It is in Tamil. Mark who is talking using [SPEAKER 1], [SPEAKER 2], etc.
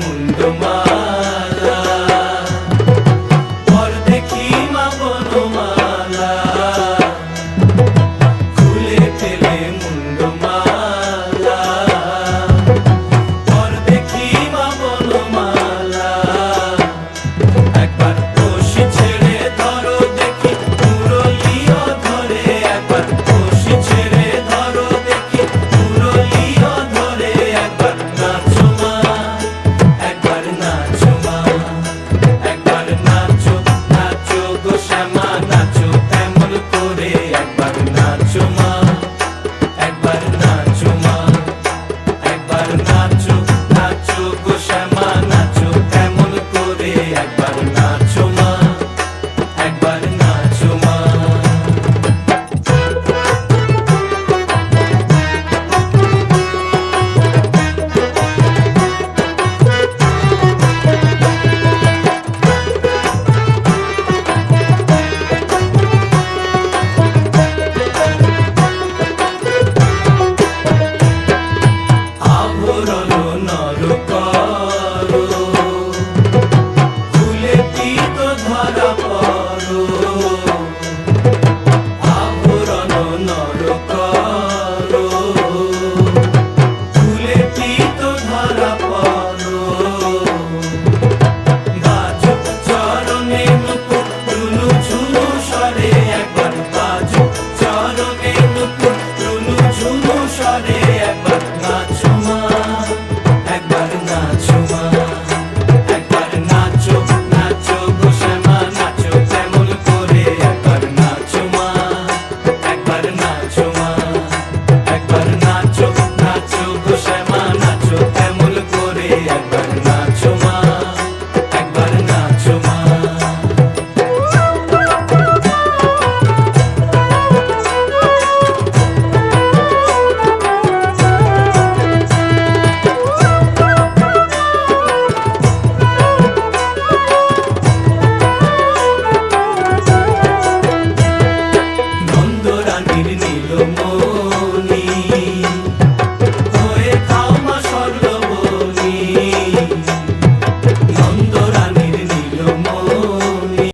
[SPEAKER 1] முந்துமா hold on.